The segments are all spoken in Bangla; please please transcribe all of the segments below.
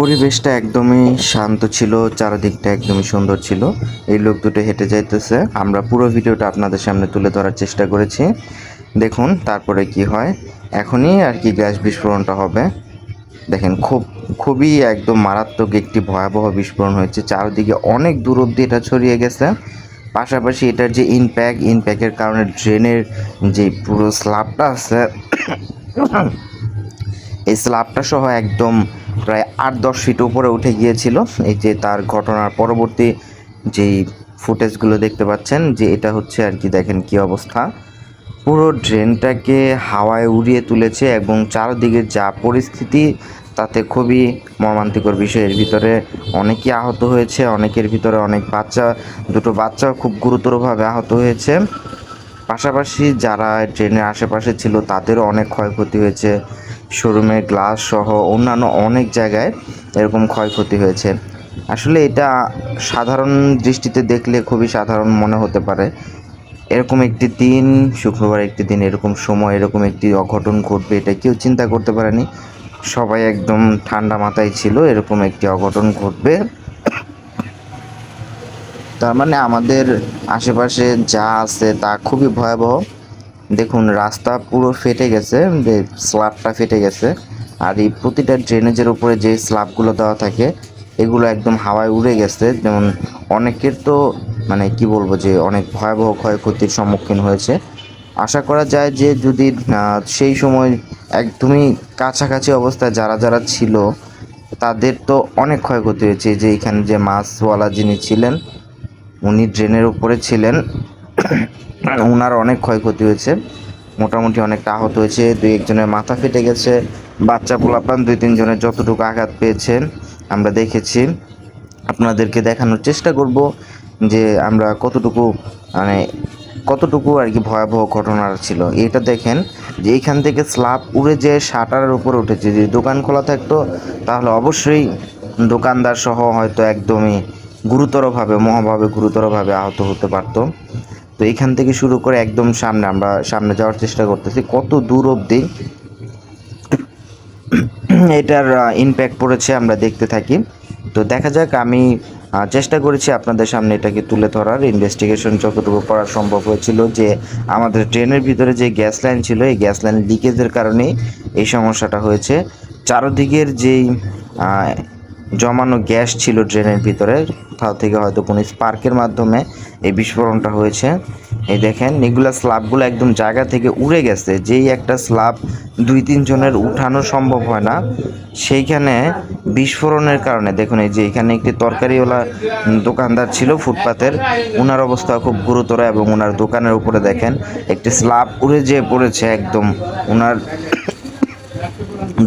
পরিবেশটা একদমই শান্ত ছিল, চারিদিকটা একদমই সুন্দর ছিল। এই লোক দুটো হেঁটে যাইতেছে। আমরা পুরো ভিডিওটা আপনাদের সামনে তুলে ধরার চেষ্টা করেছি। দেখুন তারপরে কি হয়। এখনই আর কি গ্যাস বিস্ফোরণটা হবে। দেখেন, খুব, খুবই একদম মারাত্মক একটি ভয়াবহ বিস্ফোরণ হয়েছে। চারদিকে অনেক দূর অব্দি এটা ছড়িয়ে গেছে। পাশাপাশি এটার যে ইনপ্যাক ইনপ্যাকের কারণে ড্রেনের যে পুরো স্ল্যাবটা আছে, এই স্ল্যাবটা সহ একদম প্রায় আট, দশ ফিট উপরে উঠে গিয়েছিল। এই যে তার ঘটনার পরবর্তী যেই ফুটেজগুলো দেখতে পাচ্ছেন, যে এটা হচ্ছে আর কি দেখেন কি অবস্থা। পুরো ড্রেনটাকে হাওয়ায় উড়িয়ে তুলেছে এবং চারদিকে যা পরিস্থিতি, তাতে খুবই মর্মান্তিকর বিষয়। এর ভিতরে অনেকেই আহত হয়েছে, অনেকের ভিতরে অনেক বাচ্চা, দুটো বাচ্চা খুব গুরুতরভাবে আহত হয়েছে। পাশাপাশি যারা ট্রেনের আশেপাশে ছিল, তাদেরও অনেক ক্ষয়ক্ষতি হয়েছে। শোরুমের গ্লাস সহ অন্যান্য অনেক জায়গায় এরকম ক্ষয়ক্ষতি হয়েছে। আসলে এটা সাধারণ দৃষ্টিতে দেখলে খুবই সাধারণ মনে হতে পারে। এরকম একটি দিন, শুক্রবার একটি দিন, এরকম সময়, এরকম একটি অঘটন ঘটবে, এটা কেউ চিন্তা করতে পারেনি। সবাই একদম ঠান্ডা মাথায় ছিল, এরকম একটি অঘটন ঘটবে। তার মানে আমাদের আশেপাশে যা আছে তা খুবই ভয়াবহ। দেখুন, রাস্তা পুরো ফেটে গেছে, যে স্ল্যাবটা ফেটে গেছে, আর এই প্রতিটা ড্রেনেজের উপরে যে স্ল্যাবগুলো দেওয়া থাকে, এগুলো একদম হাওয়ায় উড়ে গেছে। যেমন অনেকের তো মানে কি বলব যে, অনেক ভয়াবহ ক্ষয়ক্ষতির সম্মুখীন হয়েছে। আশা করা যায় যে, যদি সেই সময় একদমই কাছাকাছি অবস্থায় যারা যারা ছিল, তাদের তো অনেক ক্ষয়ক্ষতি হয়েছে। যে এখানে যে মাছওয়ালা যিনি ছিলেন, উনি ড্রেনের উপরে ছিলেন। ওনার অনেক ক্ষয়ক্ষতি হয়েছে। মোটামুটি অনেকটা আহত হয়েছে, দুই একজনের মাথা ফেটে গেছে, বাচ্চা পোলাপান দুই তিনজনের যতটুকু আঘাত পেয়েছেন আমরা দেখেছি। আপনাদেরকে দেখানোর চেষ্টা করব যে আমরা কতটুকু মানে কতটুকু আর কি ভয়াবহ ঘটনা ছিল। এটা দেখেন যে এইখান থেকে স্ল্যাব উড়ে যে শাটারের উপরে উঠেছে। যদি দোকান খোলা থাকতো তাহলে অবশ্যই দোকানদার সহ হয়তো একদমই গুরুতরভাবে, মহাভাবে গুরুতরভাবে আহত হতে পারতো। তো এখান থেকে শুরু করে একদম সামনে, আমরা সামনে যাওয়ার চেষ্টা করতেছি। কত দূর অবধি এটার ইমপ্যাক্ট পড়েছে আমরা দেখতে থাকি। তো দেখা যাক, আমি চেষ্টা করেছি আপনাদের সামনে এটাকে তুলে ধরার। ইনভেস্টিগেশন যতটুকু করা সম্ভব হয়েছিল যে আমাদের ট্রেনের ভিতরে যে গ্যাস লাইন ছিল, এই গ্যাস লাইন লিকেজের কারণেই এই সমস্যাটা হয়েছে। চারদিকের যেই জমানো গ্যাস ছিল ড্রেনের ভিতরে। কোথাও থেকে হয়তো কোনো স্পার্কের মাধ্যমে এই বিস্ফোরণটা হয়েছে। এই দেখেন, এগুলা স্ল্যাবগুলো একদম জায়গা থেকে উড়ে গেছে। যেই একটা স্ল্যাব দুই তিন জনের উঠানো সম্ভব হয় না। সেইখানে বিস্ফোরণের কারণে, দেখুন এই যে এখানে একটি তরকারিওয়ালা দোকানদার ছিল ফুটপাতের। ওনার অবস্থা খুব গুরুতর এবং ওনার দোকানের উপরে দেখেন, একটি স্ল্যাব উড়ে যেয়ে পড়েছে একদম। ওনার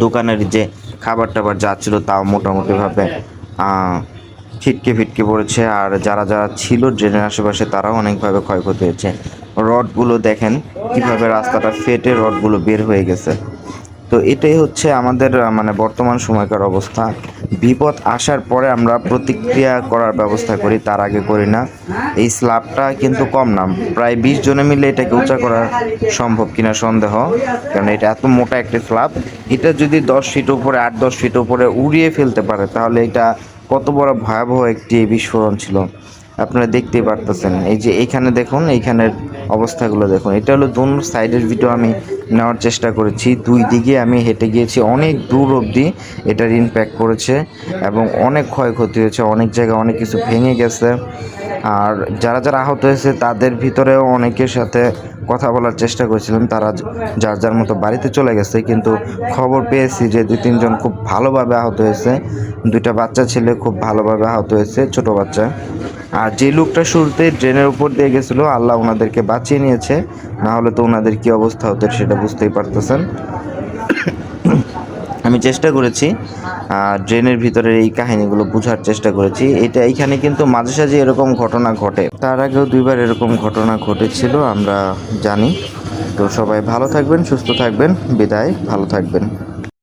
দোকানের যে খাবার টাবার যাচ্ছিল তাও মোটামুটিভাবে ছিটকে ফিটকে পড়েছে। আর যারা যারা ছিল ড্রেনের আশেপাশে তারাও অনেকভাবে ক্ষয়ক্ষতি হয়েছে। রডগুলো দেখেন, কীভাবে রাস্তাটা ফেটে রডগুলো বের হয়ে গেছে। তো এটাই হচ্ছে আমাদের মানে বর্তমান সময়কার অবস্থা। বিপদ আসার পরে আমরা প্রতিক্রিয়া করার ব্যবস্থা করি, তার আগে করি না। এই স্ল্যাবটা কিন্তু কম না, প্রায় বিশ জনে মিলে এটাকে উঁচা করা সম্ভব কিনা সন্দেহ, কারণ এটা এত মোটা একটি স্ল্যাব এটা যদি দশ ফিট উপরে, আট, দশ ফিট উপরে উড়িয়ে ফেলতে পারে, তাহলে এটা কত বড় ভয়াবহ একটি বিস্ফোরণ ছিল। আপনারা দেখতেই পারতেছেন। এই যে এইখানে দেখুন, এইখানের অবস্থাগুলো দেখুন। এটা হলো দোন সাইডের ভিডিও আমি নেওয়ার চেষ্টা করেছি। দুই দিকে আমি হেঁটে গিয়েছি, অনেক দূর অবধি এটার ইমপ্যাক্ট করেছে এবং অনেক ক্ষয়ক্ষতি হয়েছে, অনেক জায়গায় অনেক কিছু ভেঙে গেছে। আর যারা যারা আহত হয়েছে, তাদের ভিতরেও অনেকের সাথে কথা বলার চেষ্টা করেছিলাম। তারা যার যার মতো বাড়িতে চলে গেছে, কিন্তু খবর পেয়েছি যে দুই তিনজন খুব ভালোভাবে আহত হয়েছে। দুইটা বাচ্চা ছেলে খুব ভালোভাবে আহত হয়েছে, ছোট বাচ্চা। আর যে লোকটা শুরুতে ড্রেনের উপর দিয়ে গেছিল, আল্লাহ ওনাদেরকে বাঁচিয়ে নিয়েছে। না হলে তো ওনাদের কী অবস্থা হতো সেটা বুঝতেই পারতেছেন। আমি চেষ্টা করেছি ড্রেনের ভিতরে এই কাহিনীগুলো বোঝার চেষ্টা করেছি। এটা এইখানে কিন্তু মাঝে সাঝে এরকম ঘটনা ঘটে। তার আগেও দুইবার এরকম ঘটনা ঘটেছিল, আমরা জানি। তো সবাই ভালো থাকবেন, সুস্থ থাকবেন, বিদায়, ভালো থাকবেন।